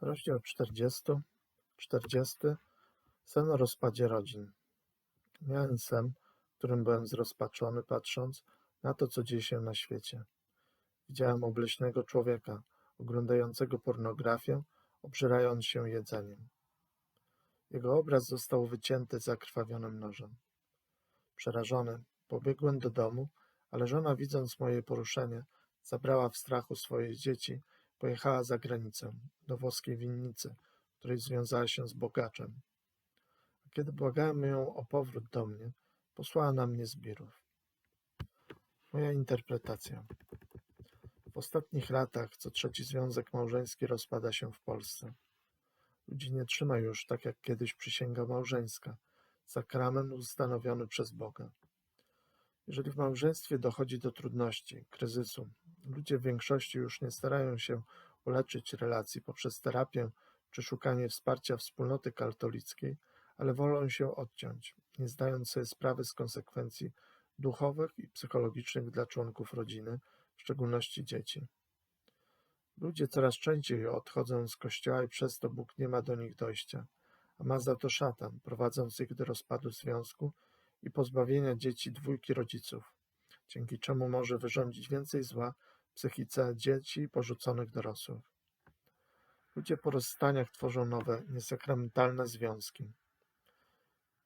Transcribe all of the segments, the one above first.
Rozdział 40, 40. Sen o rozpadzie rodzin. Miałem sen, w którym byłem zrozpaczony, patrząc na to, co dzieje się na świecie. Widziałem obleśnego człowieka, oglądającego pornografię, obżerając się jedzeniem. Jego obraz został wycięty zakrwawionym nożem. Przerażony, pobiegłem do domu, ale żona, widząc moje poruszenie, zabrała w strachu swoje dzieci, pojechała za granicę, do włoskiej winnicy, w której związała się z bogaczem. A kiedy błagałem ją o powrót do mnie, posłała na mnie zbirów. Moja interpretacja. W ostatnich latach co trzeci związek małżeński rozpada się w Polsce. Ludzi nie trzyma już, tak jak kiedyś przysięga małżeńska, sakrament ustanowiony przez Boga. Jeżeli w małżeństwie dochodzi do trudności, kryzysu, ludzie w większości już nie starają się uleczyć relacji poprzez terapię czy szukanie wsparcia wspólnoty katolickiej, ale wolą się odciąć, nie zdając sobie sprawy z konsekwencji duchowych i psychologicznych dla członków rodziny, w szczególności dzieci. Ludzie coraz częściej odchodzą z kościoła i przez to Bóg nie ma do nich dojścia, a ma za to szatan, prowadząc ich do rozpadu związku i pozbawienia dzieci dwójki rodziców, dzięki czemu może wyrządzić więcej zła psychice dzieci porzuconych dorosłych. Ludzie po rozstaniach tworzą nowe, niesakramentalne związki,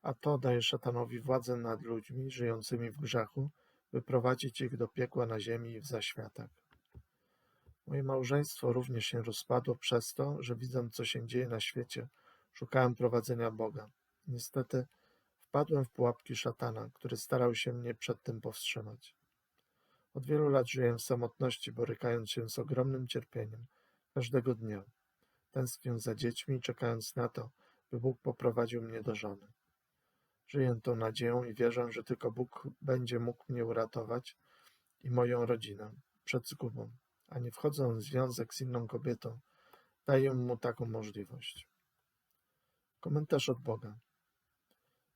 a to daje szatanowi władzę nad ludźmi żyjącymi w grzechu, by prowadzić ich do piekła na ziemi i w zaświatach. Moje małżeństwo również się rozpadło przez to, że widząc, co się dzieje na świecie, szukałem prowadzenia Boga. Niestety wpadłem w pułapki szatana, który starał się mnie przed tym powstrzymać. Od wielu lat żyję w samotności, borykając się z ogromnym cierpieniem każdego dnia. Tęsknię za dziećmi, czekając na to, by Bóg poprowadził mnie do żony. Żyję tą nadzieją i wierzę, że tylko Bóg będzie mógł mnie uratować i moją rodzinę przed zgubą, a nie wchodząc w związek z inną kobietą, daję mu taką możliwość. Komentarz od Boga.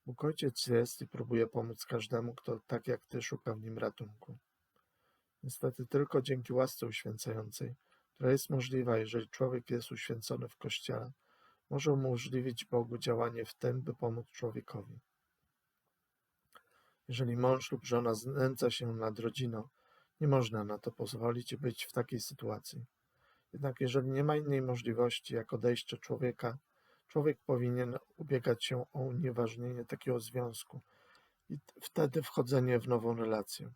Bóg Ojciec jest i próbuje pomóc każdemu, kto tak jak Ty szuka w nim ratunku. Niestety tylko dzięki łasce uświęcającej, która jest możliwa, jeżeli człowiek jest uświęcony w Kościele, może umożliwić Bogu działanie w tym, by pomóc człowiekowi. Jeżeli mąż lub żona znęca się nad rodziną, nie można na to pozwolić i być w takiej sytuacji. Jednak jeżeli nie ma innej możliwości jak odejście człowieka, człowiek powinien ubiegać się o unieważnienie takiego związku i wtedy wchodzenie w nową relację.